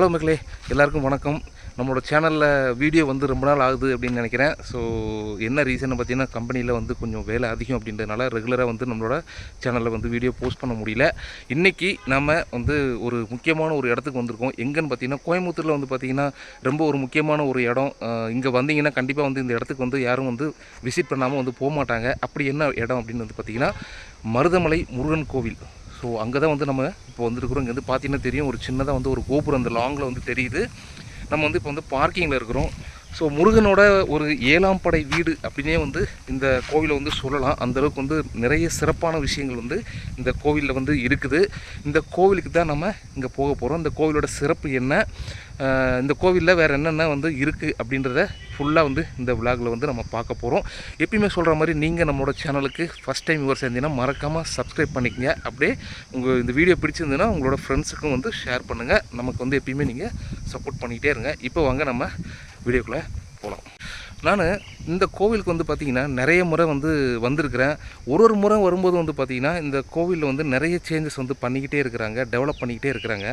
Hello மக்களே எல்லாருக்கும் வணக்கம். நம்மளோட சேனலில் வீடியோ வந்து ரொம்ப நாள் ஆகுது அப்படின்னு நினைக்கிறேன். ஸோ என்ன ரீசன் பார்த்தீங்கன்னா கம்பெனியில் வந்து கொஞ்சம் வேலை அதிகம் அப்படின்றதுனால ரெகுலராக வந்து நம்மளோட சேனலில் வந்து வீடியோ போஸ்ட் பண்ண முடியல. இன்றைக்கி நம்ம வந்து ஒரு முக்கியமான ஒரு இடத்துக்கு வந்திருக்கோம். எங்கேன்னு பார்த்தீங்கன்னா கோயம்புத்தூரில் வந்து பார்த்திங்கன்னா ரொம்ப ஒரு முக்கியமான ஒரு இடம். இங்கே வந்தீங்கன்னா கண்டிப்பாக வந்து இந்த இடத்துக்கு வந்து யாரும் வந்து விசிட் பண்ணாமல் வந்து போக மாட்டாங்க அப்படி என்ன இடம் அப்படின்னு வந்து பார்த்திங்கன்னா மருதமலை முருகன் கோவில். ஸோ அங்கே தான் வந்து நம்ம இப்போ வந்துருக்குறோம். இங்கே வந்து பார்த்தீங்கன்னா தெரியும் ஒரு சின்னதாக வந்து ஒரு கோபுரம் அந்த லாங்கில் வந்து தெரியுது. நம்ம வந்து இப்போ வந்து பார்க்கிங்கில் இருக்கிறோம். ஸோ முருகனோட ஒரு ஏழாம் படை வீடு அப்படின்னே வந்து இந்த கோவிலை வந்து சொல்லலாம். அந்தளவுக்கு வந்து நிறைய சிறப்பான விஷயங்கள் வந்து இந்த கோவிலில் வந்து இருக்குது. இந்த கோவிலுக்கு தான் நம்ம இங்கே போக போகிறோம் இந்த கோவிலோட சிறப்பு என்ன? இந்த கோவிலில் வேறு என்னென்ன வந்து இருக்குது அப்படின்றத ஃபுல்லாக வந்து இந்த விலாகில் வந்து நம்ம பார்க்க போகிறோம் எப்பயுமே சொல்கிற மாதிரி நீங்கள் நம்மளோட சேனலுக்கு ஃபஸ்ட் டைம் இவர் சேர்ந்தீங்கன்னா மறக்காமல் சப்ஸ்கிரைப் பண்ணிக்கங்க. அப்படியே உங்கள் இந்த வீடியோ பிடிச்சிருந்ததுன்னா உங்களோட ஃப்ரெண்ட்ஸுக்கும் வந்து ஷேர் பண்ணுங்கள் நமக்கு வந்து எப்பயுமே நீங்கள் சப்போர்ட் பண்ணிக்கிட்டே இருங்க. இப்போ வாங்க நம்ம வீடியோக்குள்ளே போகலாம் நான் இந்த கோவிலுக்கு வந்து பார்த்திங்கன்னா நிறைய முறை வந்து வந்திருக்கிறேன். ஒரு ஒரு முறை வரும்போது வந்து பார்த்திங்கன்னா இந்த கோவிலில் வந்து நிறைய சேஞ்சஸ் வந்து பண்ணிக்கிட்டே இருக்கிறாங்க டெவலப் பண்ணிக்கிட்டே இருக்கிறாங்க.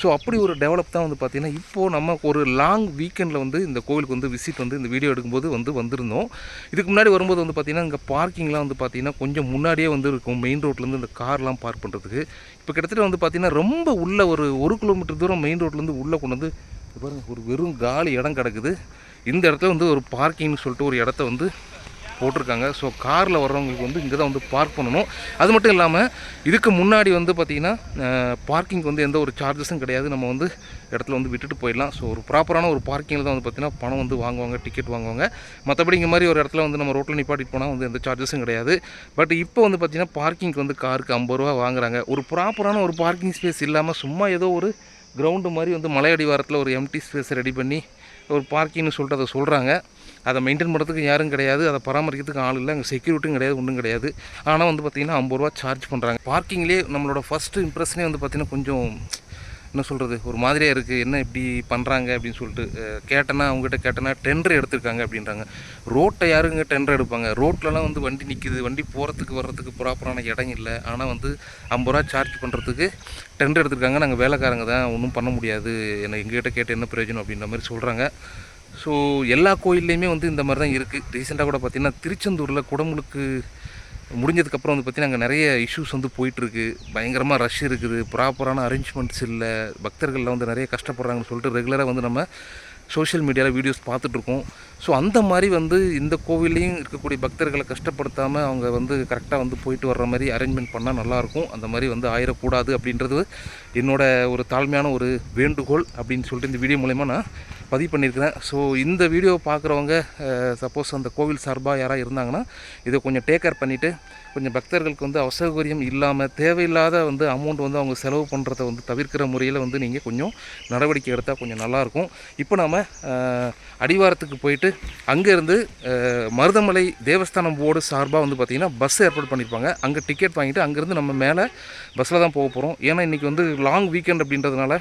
ஸோ அப்படி ஒரு டெவலப் தான் வந்து பார்த்திங்கன்னா இப்போது நம்ம ஒரு லாங் வீக்கெண்டில் வந்து இந்த கோவிலுக்கு வந்து விசிட் வந்து இந்த வீடியோ எடுக்கும்போது வந்து வந்திருந்தோம். இதுக்கு முன்னாடி வரும்போது வந்து பார்த்திங்கன்னா இங்கே பார்க்கிங்லாம் வந்து பார்த்திங்கன்னா கொஞ்சம் முன்னாடியே வந்து இருக்கும் மெயின் ரோட்லேருந்து இந்த கார்லாம் பார்க் பண்ணுறதுக்கு இப்போ கிட்டத்தட்ட வந்து பார்த்திங்கன்னா ரொம்ப உள்ள ஒரு ஒரு கிலோமீட்டர் தூரம் மெயின் ரோட்லேருந்து உள்ளே கொண்டு வந்து பாருங்கள் ஒரு வெறும் காலி இடம் கிடக்குது. இந்த இடத்துல வந்து ஒரு பார்க்கிங்னு சொல்லிட்டு ஒரு இடத்த வந்து போட்டிருக்காங்க. ஸோ காரில் வர்றவங்களுக்கு வந்து இங்கே தான் வந்து பார்க் பண்ணணும். அது மட்டும் இல்லாமல் இதுக்கு முன்னாடி வந்து பார்த்திங்கன்னா பார்க்கிங் வந்து எந்த ஒரு சார்ஜஸும் கிடையாது. நம்ம வந்து இடத்துல வந்து விட்டுட்டு போயிடலாம். ஸோ ஒரு ப்ராப்பரான ஒரு பார்க்கிங்கில் தான் வந்து பார்த்திங்கன்னா பணம் வந்து வாங்குவாங்க டிக்கெட் வாங்குவாங்க. மற்றபடி இங்கே மாதிரி ஒரு இடத்துல வந்து நம்ம ரோட்டில் நிப்பாட்டிட்டு போனால் வந்து எந்த சார்ஜஸும் கிடையாது. பட் இப்போ வந்து பார்த்திங்கன்னா பார்க்கிங்க்கு வந்து காருக்கு ஐம்பது ரூபா வாங்குறாங்க. ஒரு ப்ராப்பரான ஒரு பார்க்கிங் ஸ்பேஸ் இல்லாமல் சும்மா ஏதோ ஒரு கிரவுண்டு மாதிரி வந்து மலையடிவாரத்தில் ஒரு எம்டி ஸ்பேஸ் ரெடி பண்ணி ஒரு பார்க்கிங்னு சொல்லிட்டு அதை சொல்கிறாங்க அதை மெயின்டைன் பண்ணுறதுக்கு யாரும் கிடையாது. அதை பராமரிக்கிறதுக்கு ஆள் இல்லை. அங்கே செக்யூரிட்டியும் கிடையாது ஒன்றும் கிடையாது. ஆனால் வந்து பார்த்திங்கன்னா ஐம்பது ரூபா சார்ஜ் பண்ணுறாங்க பார்க்கிங்லேயே நம்மளோட ஃபஸ்ட்டு இம்ப்ரெஷனே வந்து பார்த்திங்கன்னா கொஞ்சம் என்ன சொல்கிறது ஒரு மாதிரியாக இருக்குது என்ன இப்படி பண்ணுறாங்க அப்படின்னு சொல்லிட்டு கேட்டேன்னா அவங்ககிட்ட கேட்டேன்னா டெண்டர் எடுத்திருக்காங்க அப்படின்றாங்க. ரோட்டை யாருங்க டெண்டர் எடுப்பாங்க? ரோட்லலாம் வந்து வண்டி நிற்கிது வண்டி போகிறதுக்கு வர்றதுக்கு ப்ராப்பரான இடம் இல்லை. ஆனால் வந்து ஐம்பது ரூபா சார்ஜ் பண்ணுறதுக்கு டெண்டர் எடுத்திருக்காங்க. நாங்கள் வேலைக்காரங்க தான். ஒன்றும் பண்ண முடியாது. என்ன எங்ககிட்ட கேட்டு என்ன பிரயோஜனம் அப்படின்ற மாதிரி சொல்கிறாங்க ஸோ எல்லா கோயில்லையுமே வந்து இந்த மாதிரி தான் இருக்குது ரீசெண்டாக கூட பார்த்திங்கன்னா திருச்செந்தூரில் குடமுழுக்கு முடிஞ்சதுக்கப்புறம் வந்து பார்த்திங்கன்னா அங்கே நிறைய இஷ்யூஸ் வந்து போயிட்டுருக்கு. பயங்கரமாக ரஷ் இருக்குது. ப்ராப்பரான அரேஞ்ச்மெண்ட்ஸ் இல்லை. பக்தர்களில் வந்து நிறைய கஷ்டப்படுறாங்கன்னு சொல்லிட்டு ரெகுலராக வந்து நம்ம சோஷியல் மீடியாவில் வீடியோஸ் பார்த்துட்ருக்கோம் ஸோ அந்த மாதிரி வந்து இந்த கோவில்லையும் இருக்கக்கூடிய பக்தர்களை கஷ்டப்படுத்தாமல் அவங்க வந்து கரெக்டாக வந்து போயிட்டு வர்ற மாதிரி அரேஞ்ச்மெண்ட் பண்ணால் நல்லாயிருக்கும். அந்த மாதிரி வந்து ஆயிடக்கூடாது அப்படின்றது என்னோட ஒரு தாழ்மையான ஒரு வேண்டுகோள் அப்படின்னு சொல்லிட்டு இந்த வீடியோ மூலயமா நான் பதிவு பண்ணியிருக்கிறேன் ஸோ இந்த வீடியோ பார்க்குறவங்க சப்போஸ் அந்த கோவில் சார்பாக யாராவது இருந்தாங்கன்னா இதை கொஞ்சம் டேக் கேர் பண்ணிவிட்டு கொஞ்சம் பக்தர்களுக்கு வந்து அசௌகரியம் இல்லாமல் தேவையில்லாத வந்து அமௌண்ட் வந்து அவங்க செலவு பண்ணுறத வந்து தவிர்க்கிற முறையில் வந்து நீங்கள் கொஞ்சம் நடவடிக்கை எடுத்தால் கொஞ்சம் நல்லாயிருக்கும். இப்போ நாம் அடிவாரத்துக்கு போயிட்டு அங்கேருந்து மருதமலை தேவஸ்தானம் போர்டு சார்பாக வந்து பார்த்திங்கன்னா பஸ் ஏற்பாடு பண்ணியிருப்பாங்க. அங்கே டிக்கெட் வாங்கிட்டு அங்கேருந்து நம்ம மேலே பஸ்ஸில் தான் போக போகிறோம் ஏன்னா இன்றைக்கி வந்து லாங் வீக்கெண்ட் அப்படின்றதுனால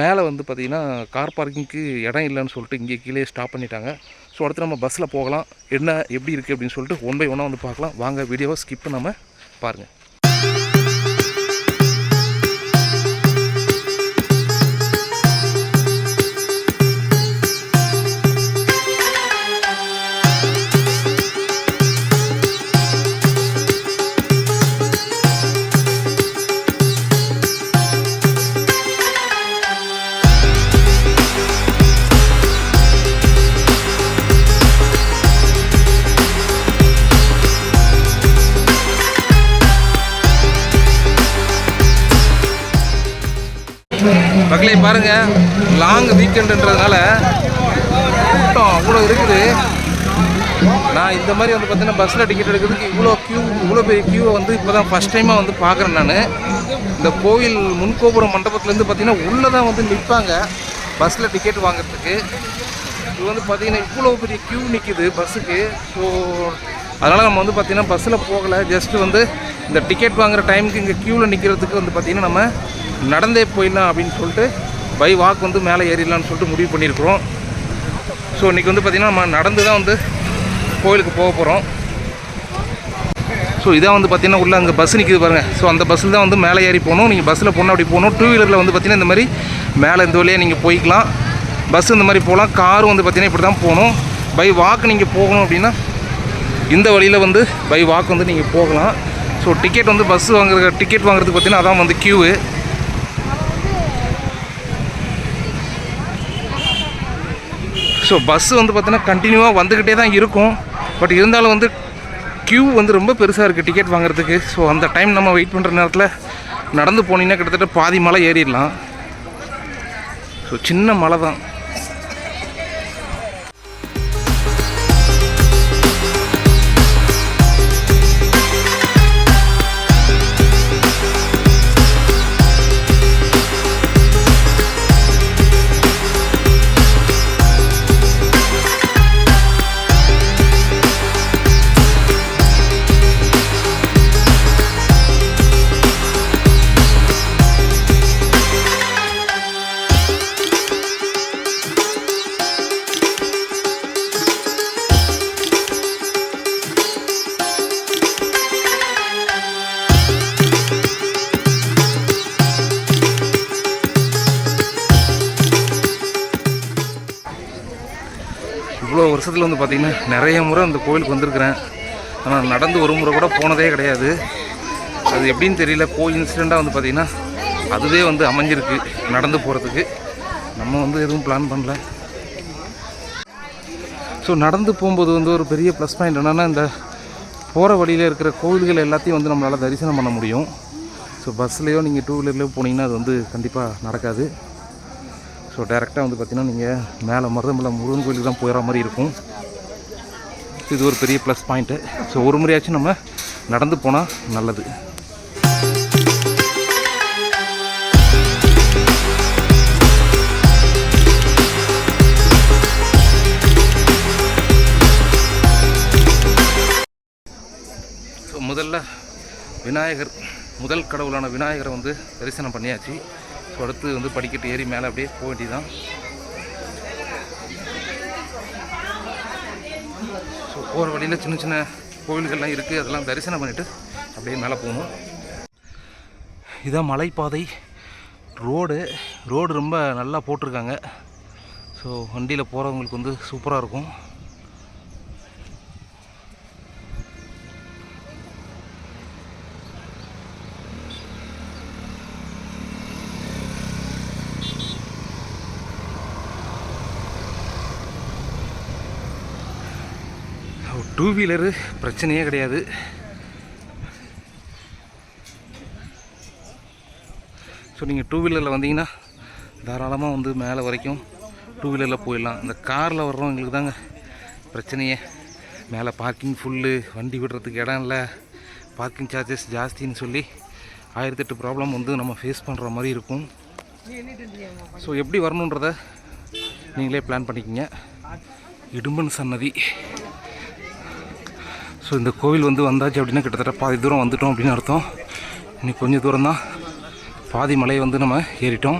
மேலே வந்து பார்த்திங்கன்னா கார் பார்க்கிங்க்கு இடம் இல்லைன்னு சொல்லிட்டு இங்கே கீழே ஸ்டாப் பண்ணிட்டாங்க. ஸோ அடுத்து நம்ம பஸ்ஸில் போகலாம். என்ன எப்படி இருக்குது அப்படின்னு சொல்லிட்டு ஒன் பை ஒன்னாக வந்து பார்க்கலாம். வாங்க வீடியோவை ஸ்கிப் நம்ம பாருங்கள் மக்களே பாருங்க. லாங் வீக்கெண்டுன்றதுனால கூட்டம் அவ்வளோ இருக்குது. நான் இந்த மாதிரி வந்து பார்த்தீங்கன்னா பஸ்ஸில் டிக்கெட் எடுக்கிறதுக்கு இவ்வளோ க்யூ இவ்வளோ பெரிய க்யூவை வந்து இப்போ தான் ஃபஸ்ட் டைமாக வந்து பார்க்குறேன் நான். இந்த கோவில் முன்கோபுரம் மண்டபத்துலேருந்து பார்த்தீங்கன்னா உள்ளே தான் வந்து நிற்பாங்க பஸ்ஸில் டிக்கெட் வாங்குறதுக்கு. இது வந்து பார்த்தீங்கன்னா இவ்வளோ பெரிய க்யூ நிற்கிது பஸ்ஸுக்கு ஸோ அதனால் நம்ம வந்து பார்த்திங்கன்னா பஸ்ஸில் போகலை. ஜஸ்ட்டு வந்து இந்த டிக்கெட் வாங்குற டைமுக்கு இங்கே க்யூவில் நிற்கிறதுக்கு வந்து பார்த்திங்கன்னா நம்ம நடந்தே போயிடலாம் அப்படின்னு சொல்லிட்டு பை வாக் வந்து மேலே ஏறிடலாம்னு சொல்லிட்டு முடிவு பண்ணியிருக்கிறோம். ஸோ இன்றைக்கி வந்து பார்த்திங்கன்னா நம்ம நடந்து தான் வந்து கோயிலுக்கு போக போகிறோம் ஸோ இதான் வந்து பார்த்தீங்கன்னா உள்ளே அங்கே பஸ் நிற்கிது பாருங்கள் ஸோ அந்த பஸ்ஸில் தான் வந்து மேலே ஏறி போகணும். நீங்கள் பஸ்ஸில் போனால் அப்படி போகணும். டூ வீலரில் வந்து பார்த்தீங்கன்னா இந்த மாதிரி மேலே இந்த வழியாக நீங்கள் போய்க்கலாம். பஸ் இந்த மாதிரி போகலாம். காரும் வந்து பார்த்தீங்கன்னா இப்படி தான் போகணும். பை வாக் நீங்கள் போகணும் அப்படின்னா இந்த வழியில் வந்து பை வாக் வந்து நீங்கள் போகலாம். ஸோ டிக்கெட் வந்து பஸ் வாங்குற டிக்கெட் வாங்குறதுக்கு பார்த்திங்கன்னா அதான் வந்து க்யூவு ஸோ பஸ்ஸு வந்து பார்த்தீங்கன்னா கண்டினியூவாக வந்துக்கிட்டே தான் இருக்கும். பட் இருந்தாலும் வந்து க்யூ வந்து ரொம்ப பெருசாக இருக்குது டிக்கெட் வாங்குறதுக்கு. ஸோ அந்த டைம் நம்ம வெயிட் பண்ணுற நேரத்தில் நடந்து போனீங்கன்னா கிட்டத்தட்ட பாதி மலை ஏறிடலாம். ஸோ சின்ன மலை தான். வருஷத்தில் வந்து பார்த்திங்கன்னா நிறைய முறை அந்த கோயிலுக்கு வந்திருக்கிறேன். ஆனால் நடந்து ஒரு முறை கூட போனதே கிடையாது. அது எப்படின்னு தெரியல. கோ இன்சிடெண்ட்டாக வந்து பார்த்திங்கன்னா அதுவே வந்து அமைஞ்சிருக்கு நடந்து போகிறதுக்கு நம்ம வந்து எதுவும் பிளான் பண்ணல. ஸோ நடந்து போகும்போது வந்து ஒரு பெரிய ப்ளஸ் பாயிண்ட் என்னென்னா இந்த போகிற வழியில் இருக்கிற கோவில்கள் எல்லாத்தையும் வந்து நம்மளால் தரிசனம் பண்ண முடியும். ஸோ பஸ்லேயோ நீங்கள் டூ வீலர்லேயோ போனீங்கன்னா அது வந்து கண்டிப்பாக நடக்காது. ஸோ டேரெக்டாக வந்து பார்த்திங்கன்னா நீங்கள் மேலே மருதமலை முருகன் கோயிலுக்கு தான் போயிடற மாதிரி இருக்கும். இது ஒரு பெரிய ப்ளஸ் பாயிண்ட்டு ஸோ ஒரு முறையாச்சும் நம்ம நடந்து போனால் நல்லது. ஸோ முதல்ல விநாயகர் முதல் கடவுளான விநாயகரை வந்து தரிசனம் பண்ணியாச்சு. தொடர்த்து அடுத்து வந்து படிக்கட்டு ஏறி மேலே அப்படியே போக வேண்டியதுதான். ஸோ போகிற வழியில் சின்ன சின்ன கோவில்கள்லாம் இருக்குது அதெல்லாம் தரிசனம் பண்ணிவிட்டு அப்படியே மேலே போகணும். இதான் மலைப்பாதை. ரோடு ரோடு ரொம்ப நல்லா போட்டிருக்காங்க. ஸோ வண்டியில் போகிறவங்களுக்கு வந்து சூப்பராக இருக்கும். டூ வீலரு பிரச்சனையே கிடையாது. ஸோ நீங்கள் டூ வீலரில் வந்தீங்கன்னா தாராளமாக வந்து மேலே வரைக்கும் டூ வீலரில் போயிடலாம். இந்த காரில் வர்றவங்களுக்கு தாங்க பிரச்சனையே. மேலே பார்க்கிங் ஃபுல்லு வண்டி விடுறதுக்கு இடம் இல்லை. பார்க்கிங் சார்ஜஸ் ஜாஸ்தின்னு சொல்லி ஆயிரத்தெட்டு ப்ராப்ளம் வந்து நம்ம ஃபேஸ் பண்ணுற மாதிரி இருக்கும். ஸோ எப்படி வரணுன்றத நீங்களே பிளான் பண்ணிக்கங்க. இடும்பன் சன்னதி. ஸோ இந்த கோவில் வந்து வந்தாச்சு அப்படின்னா கிட்டத்தட்ட பாதி தூரம் வந்துட்டோம் அப்படின்னு அர்த்தம். இன்னைக்கு கொஞ்சம் தூரம் தான் பாதி மலையை வந்து நம்ம ஏறிட்டோம்.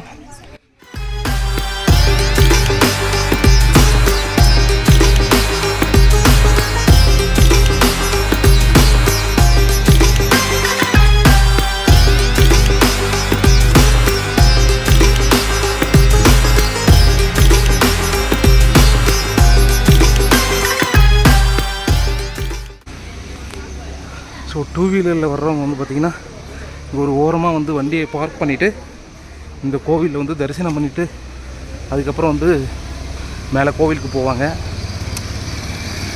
ஸோ டூ வீலரில் வர்றவங்க வந்து பார்த்திங்கன்னா இங்கே ஒரு ஓரமாக வந்து வண்டியை பார்க் பண்ணிவிட்டு இந்த கோவிலில் வந்து தரிசனம் பண்ணிவிட்டு அதுக்கப்புறம் வந்து மேலே கோவிலுக்கு போவாங்க.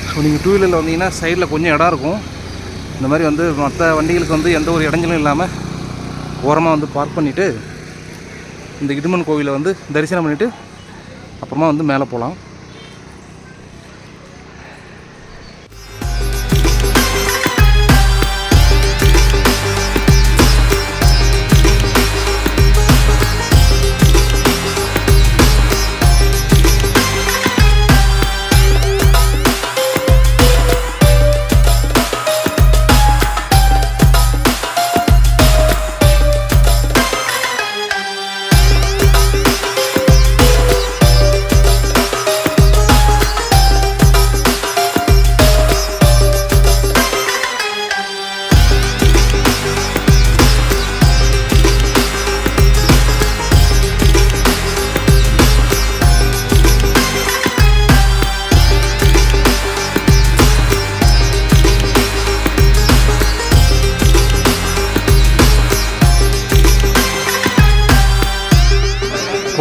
ஸோ நீங்கள் டூ வீலரில் வந்தீங்கன்னா சைடில் கொஞ்சம் இடம் இருக்கும். இந்த மாதிரி வந்து மற்ற வண்டிகளுக்கு வந்து எந்த ஒரு இடைஞ்சலும் இல்லாமல் ஓரமாக வந்து பார்க் பண்ணிவிட்டு இந்த இடுமன் கோவிலை வந்து தரிசனம் பண்ணிவிட்டு அப்புறமா வந்து மேலே போகலாம்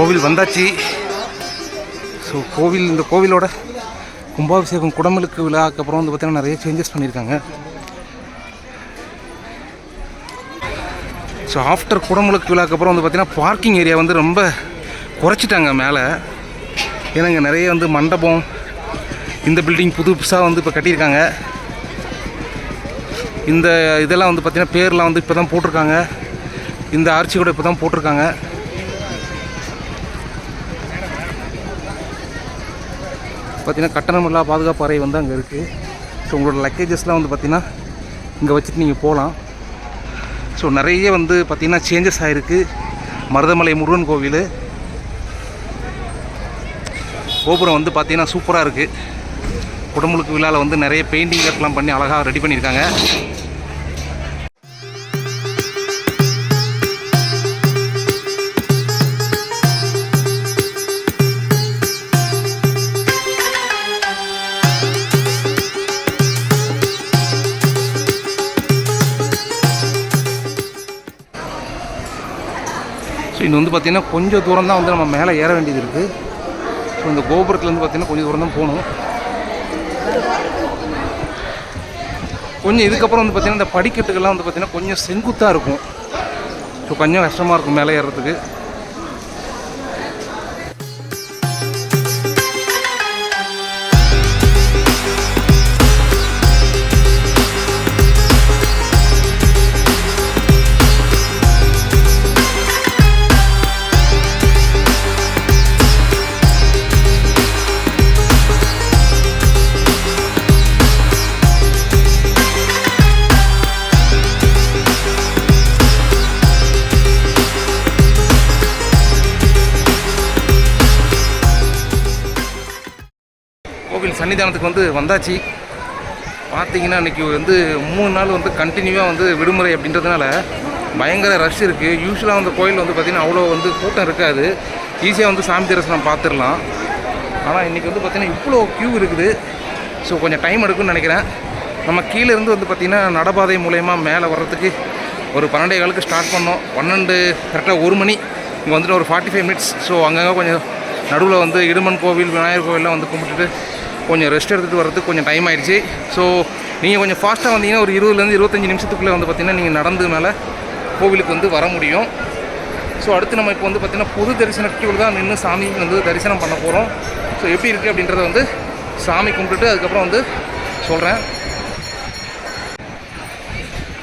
கோவில் வந்தாச்சு. ஸோ கோவில் இந்த கோவிலோட கும்பாபிஷேகம் குடமுழுக்கு விழாக்கு அப்புறம் வந்து பார்த்திங்கன்னா நிறைய சேஞ்சஸ் பண்ணியிருக்காங்க. ஸோ ஆஃப்டர் குடமுழுக்கு விழாக்கு அப்புறம் வந்து பார்த்திங்கன்னா பார்க்கிங் ஏரியா வந்து ரொம்ப குறைச்சிட்டாங்க மேலே. ஏன்னா இங்கே நிறைய வந்து மண்டபம் இந்த பில்டிங் புது புதுசாக வந்து இப்போ கட்டியிருக்காங்க. இந்த இதெல்லாம் வந்து பார்த்திங்கன்னா பேர்லாம் வந்து இப்போ தான் போட்டிருக்காங்க. இந்த ஆர்ச்சி கூட இப்போ தான் போட்டிருக்காங்க. பார்த்திங்கன்னா கட்டணமில்லா பாதுகாப்பு அறை வந்து அங்கே இருக்குது ஸோ உங்களோட லக்கேஜஸ்லாம் வந்து பார்த்திங்கன்னா இங்கே வச்சுட்டு நீங்கள் போகலாம். ஸோ நிறைய வந்து பார்த்திங்கன்னா சேஞ்சஸ் ஆகிருக்கு மருதமலை முருகன் கோவில். கோபுரம் வந்து பார்த்திங்கன்னா சூப்பராக இருக்குது குடமுழுக்கு விழாவில் வந்து நிறைய பெயிண்டிங் ஒர்க்லாம் பண்ணி அழகாக ரெடி பண்ணியிருக்காங்க. பார்த்திங்கன்னா கொஞ்சம் தூரம் தான் வந்து நம்ம மேலே ஏற வேண்டியது இருக்குது ஸோ இந்த கோபுரத்துலேருந்து பார்த்திங்கன்னா கொஞ்சம் தூரம் தான் போகணும். கொஞ்சம் இதுக்கப்புறம் வந்து பார்த்திங்கன்னா இந்த படிக்கட்டுகள்லாம் வந்து பார்த்திங்கன்னா கொஞ்சம் செங்குத்தாக இருக்கும். ஸோ கொஞ்சம் கஷ்டமாக இருக்கும் மேலே ஏறுறதுக்கு சன்னிதானத்துக்கு வந்து வந்தாச்சு. பார்த்தீங்கன்னா இன்றைக்கி வந்து மூணு நாள் வந்து கண்டினியூவாக வந்து விடுமுறை அப்படின்றதுனால பயங்கர ரஷ் இருக்குது யூஸ்வலாக வந்து கோயில் வந்து பார்த்திங்கன்னா அவ்வளோ வந்து கூட்டம் இருக்காது. ஈஸியாக வந்து சாமி தரிசனம் பார்த்துடலாம். ஆனால் இன்றைக்கி வந்து பார்த்திங்கன்னா இவ்வளோ க்யூ இருக்குது. ஸோ கொஞ்சம் டைம் எடுக்கும்னு நினைக்கிறேன். நம்ம கீழேருந்து வந்து பார்த்திங்கன்னா நடபாதை மூலயமா மேலே வர்றதுக்கு ஒரு பன்னெண்டே காலுக்கு ஸ்டார்ட் பண்ணோம். பன்னெண்டு கரெக்டாக ஒரு மணி. இங்கே வந்துட்டு ஒரு ஃபார்ட்டி ஃபைவ் மினிட்ஸ் ஸோ அங்கங்கே கொஞ்சம் நடுவில் வந்து இடுமன் கோவில் விநாயகர் கோவிலெலாம் வந்து கும்பிட்டுட்டு கொஞ்சம் ரெஸ்ட் எடுத்துகிட்டு வரதுக்கு கொஞ்சம் டைம் ஆகிடுச்சு ஸோ நீங்கள் கொஞ்சம் ஃபாஸ்ட்டாக வந்தீங்கன்னா ஒரு இருபதுலேருந்து இருபத்தஞ்சி நிமிஷத்துக்குள்ளே வந்து பார்த்திங்கன்னா நீங்கள் நடந்து மேலே கோவிலுக்கு வந்து வர முடியும். ஸோ அடுத்து நம்ம இப்போ வந்து பார்த்திங்கன்னா பொது தரிசனத்துக்கு தான் நின்று சாமி வந்து தரிசனம் பண்ண போகிறோம் ஸோ எப்படி இருக்குது அப்படின்றத வந்து சாமி கும்பிட்டுட்டு அதுக்கப்புறம் வந்து சொல்கிறேன்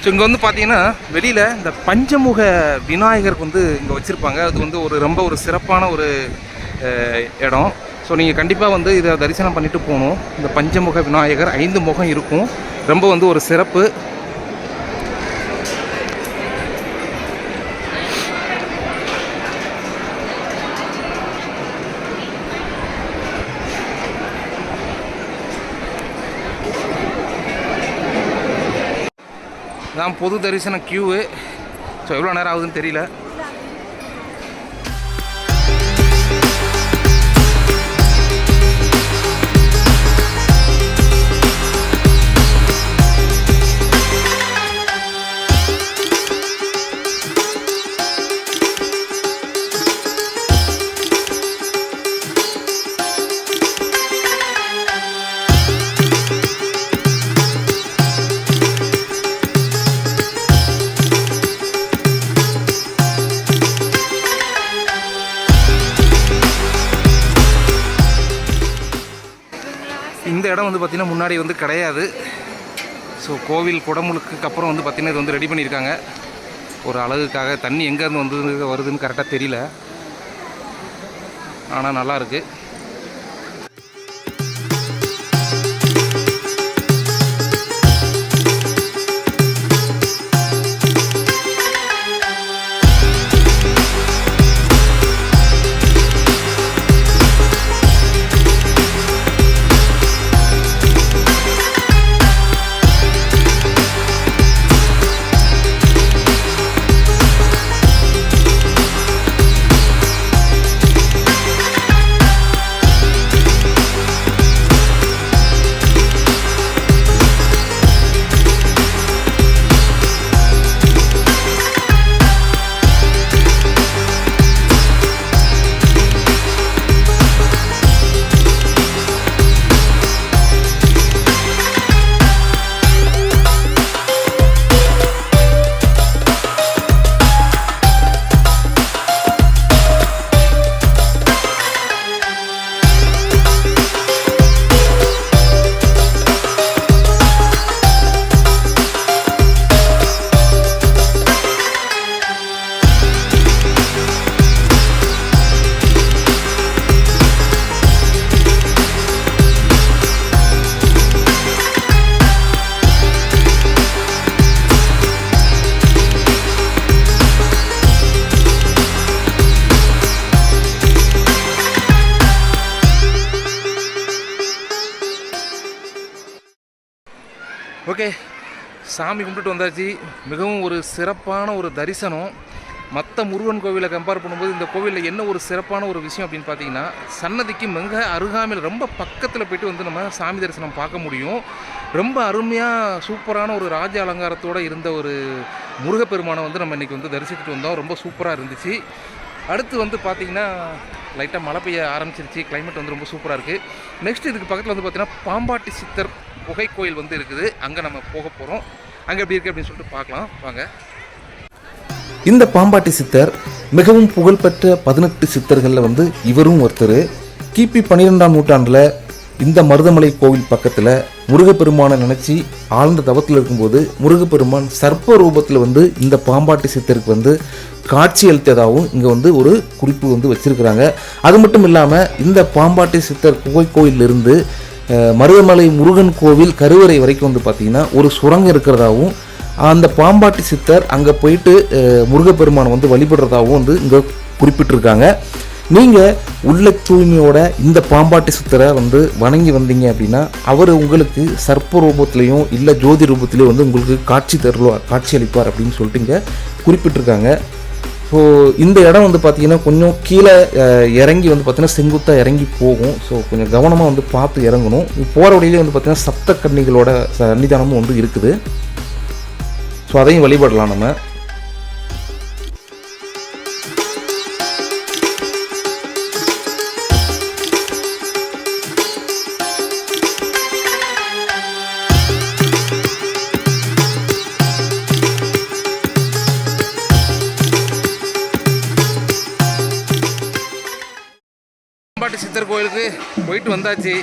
ஸோ இங்கே வந்து பார்த்தீங்கன்னா வெளியில் இந்த பஞ்சமுக விநாயகர் வந்து இங்கே வச்சுருப்பாங்க. அது வந்து ஒரு ரொம்ப ஒரு சிறப்பான ஒரு இடம். ஸோ நீங்கள் கண்டிப்பாக வந்து இதை தரிசனம் பண்ணிட்டு போகணும். இந்த பஞ்சமுக விநாயகர் ஐந்து முகம் இருக்கும். ரொம்ப வந்து ஒரு சிறப்பு. தான் பொது தரிசன க்யூவு ஸோ எவ்வளோ நேரம் ஆகுதுன்னு தெரியல. இந்த இடம் வந்து பார்த்திங்கன்னா முன்னாடி வந்து கிடையாது. ஸோ கோவில் குடமுழுக்குக்கு அப்புறம் வந்து பார்த்திங்கன்னா இது வந்து ரெடி பண்ணியிருக்காங்க. ஒரு அழகுக்காக தண்ணி எங்கேருந்து வந்து வருதுன்னு கரெக்டாக தெரியல. ஆனால் நல்லா சாமி கும்பிட்டுட்டு வந்தாச்சு. மிகவும் ஒரு சிறப்பான ஒரு தரிசனம். மற்ற முருகன் கோவிலை கம்பேர் பண்ணும்போது இந்த கோவிலில் என்ன ஒரு சிறப்பான ஒரு விஷயம் அப்படின்னு பார்த்தீங்கன்னா சன்னதிக்கு மிக அருகாமையில் ரொம்ப பக்கத்தில் போயிட்டு வந்து நம்ம சாமி தரிசனம் பார்க்க முடியும். ரொம்ப அருமையாக சூப்பரான ஒரு ராஜ அலங்காரத்தோடு இருந்த ஒரு முருகப்பெருமானை வந்து நம்ம இன்றைக்கி வந்து தரிசிச்சுட்டு வந்தோம். ரொம்ப சூப்பராக இருந்துச்சு. அடுத்து வந்து பார்த்திங்கன்னா லைட்டாக மழை பெய்ய ஆரம்பிச்சிருச்சு. கிளைமேட் வந்து ரொம்ப சூப்பராக இருக்குது நெக்ஸ்ட் இதுக்கு பக்கத்தில் வந்து பார்த்திங்கன்னா பாம்பாட்டி சித்தர் புகை கோயில் வந்து இருக்குது. அங்கே நம்ம போக போகிறோம் அங்கே எப்படி இருக்குது அப்படின்னு சொல்லிட்டு பார்க்கலாம். வாங்க. இந்த பாம்பாட்டி சித்தர் மிகவும் புகழ்பெற்ற பதினெட்டு சித்தர்களில் வந்து இவரும் ஒருத்தர். கிபி பன்னிரெண்டாம் நூற்றாண்டில் இந்த மருதமலை கோவில் பக்கத்தில் முருகப்பெருமானை நினச்சி ஆழ்ந்த தவத்தில் இருக்கும்போது முருகப்பெருமான் சர்ப்ப ரூபத்தில் வந்து இந்த பாம்பாட்டி சித்தருக்கு வந்து காட்சி அளித்ததாகவும் இங்கே வந்து ஒரு குறிப்பு வந்து வச்சிருக்கிறாங்க. அது மட்டும் இல்லாமல் இந்த பாம்பாட்டி சித்தர் குகை கோயிலிருந்து மருதமலை முருகன் கோவில் கருவறை வரைக்கும் வந்து பார்த்திங்கன்னா ஒரு சுரங்கம் இருக்கிறதாகவும் அந்த பாம்பாட்டி சித்தர் அங்கே போயிட்டு அஹ், முருகப்பெருமானை வந்து வழிபடுறதாகவும் வந்து இங்கே குறிப்பிட்டிருக்காங்க. நீங்கள் உள்ள தூய்மையோட இந்த பாம்பாட்டி சித்தரை வந்து வணங்கி வந்தீங்க அப்படின்னா அவர் உங்களுக்கு சர்ப்ப ரூபத்திலையும் இல்லை ஜோதி ரூபத்திலையும் வந்து உங்களுக்கு காட்சி தருவார் காட்சி அளிப்பார் அப்படின்னு சொல்லிட்டு இங்கே குறிப்பிட்டிருக்காங்க. ஸோ இந்த இடம் வந்து பார்த்தீங்கன்னா கொஞ்சம் கீழே இறங்கி வந்து பார்த்திங்கன்னா செங்குத்தாக இறங்கி போகும். ஸோ கொஞ்சம் கவனமாக வந்து பார்த்து இறங்கணும். போகிற வழியிலே வந்து பார்த்திங்கன்னா சப்த கன்னிகளோட சன்னிதானமும் வந்து இருக்குது. ஸோ அதையும் வழிபடலாம் நம்ம. போயிட்டு வந்தாச்சு.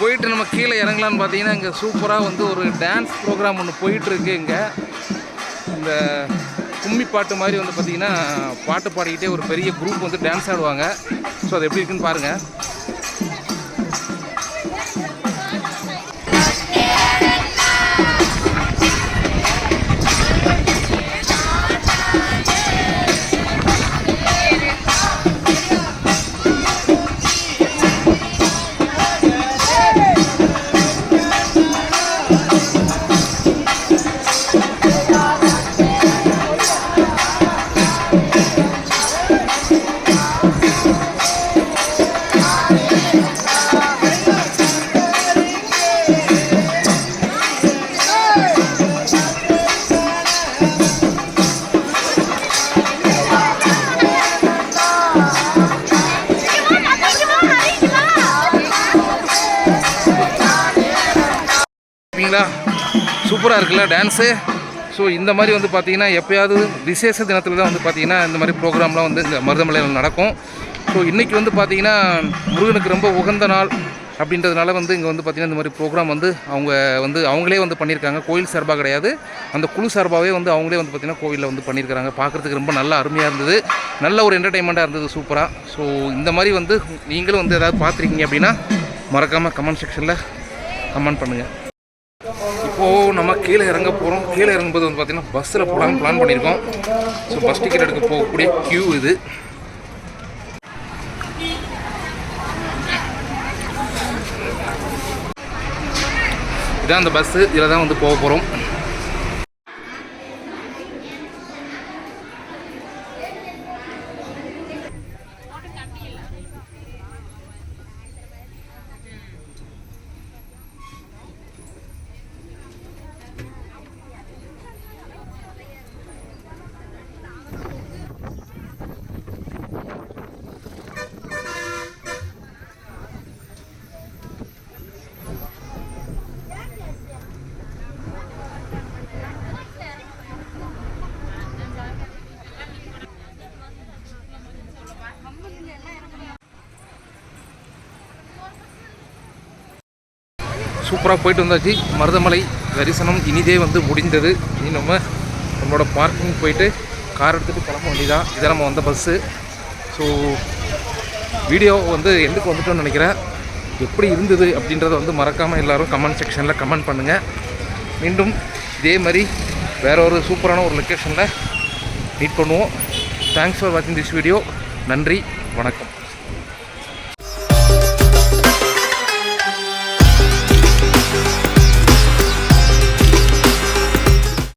போயிட்டு நம்ம கீழே இறங்கலான்னு பார்த்தீங்கன்னா இங்கே சூப்பராக வந்து ஒரு டான்ஸ் ப்ரோக்ராம் ஒன்று போயிட்டுருக்கு இங்கே. இந்த கும்மி பாட்டு மாதிரி வந்து பார்த்திங்கன்னா பாட்டு பாடிக்கிட்டே ஒரு பெரிய குரூப் வந்து டான்ஸ் ஆடுவாங்க. ஸோ அது எப்படி இருக்குன்னு பாருங்கள் பார்த்தீங்களா சூப்பராக இருக்குல்ல டான்ஸு ஸோ இந்த மாதிரி வந்து பார்த்தீங்கன்னா எப்போயாவது விசேஷ தினத்தில் தான் வந்து பார்த்தீங்கன்னா இந்த மாதிரி ப்ரோக்ராம்லாம் வந்து இந்த மருதமலையில் நடக்கும். ஸோ இன்றைக்கி வந்து பார்த்தீங்கன்னா முருகனுக்கு ரொம்ப உகந்த நாள் அப்படின்றதுனால வந்து இங்கே வந்து பார்த்திங்கன்னா இந்த மாதிரி ப்ரோக்ராம் வந்து அவங்க வந்து அவங்களே வந்து பண்ணியிருக்காங்க கோயில் சார்பாக கிடையாது. அந்த குழு சார்பாகவே வந்து அவங்களே வந்து பார்த்திங்கன்னா கோவிலில் வந்து பண்ணியிருக்காங்க பார்க்குறதுக்கு ரொம்ப நல்ல அருமையாக இருந்தது. நல்ல ஒரு என்டர்டைன்மெண்ட்டாக இருந்தது சூப்பராக ஸோ இந்த மாதிரி வந்து நீங்களும் வந்து ஏதாவது பார்த்துருக்கீங்க அப்படின்னா மறக்காமல் கமெண்ட் செக்ஷனில் கமெண்ட் பண்ணுங்கள் இப்போது நம்ம கீழே இறங்க போகிறோம் கீழே இறங்கும்போது வந்து பார்த்திங்கன்னா பஸ்ஸில் போகலான்னு பிளான் பண்ணியிருக்கோம். ஸோ பஸ் டிக்கெட் எடுக்க போகக்கூடிய க்யூ இது. இதான் அந்த பஸ்ஸு இதில் தான் வந்து போக போகிறோம் சூப்பராக போயிட்டு வந்தாச்சு. மருதமலை தரிசனம் இனிதே வந்து முடிந்தது. இனி நம்ம நம்மளோட பார்க்கிங் போயிட்டு கார் எடுத்துகிட்டு கிளம்ப வேண்டியதான் இதான் நம்ம வந்த பஸ்ஸு ஸோ வீடியோ வந்து எதுக்கு வந்துட்டோம்னு நினைக்கிறேன். எப்படி இருந்தது அப்படின்றத வந்து மறக்காமல் எல்லோரும் கமெண்ட் செக்ஷனில் கமெண்ட் பண்ணுங்கள் மீண்டும் இதே மாதிரி வேற ஒரு சூப்பரான ஒரு லொக்கேஷனில் மீட் பண்ணுவோம். தேங்க்ஸ் ஃபார் வாட்சிங் திஸ் வீடியோ நன்றி. வணக்கம்.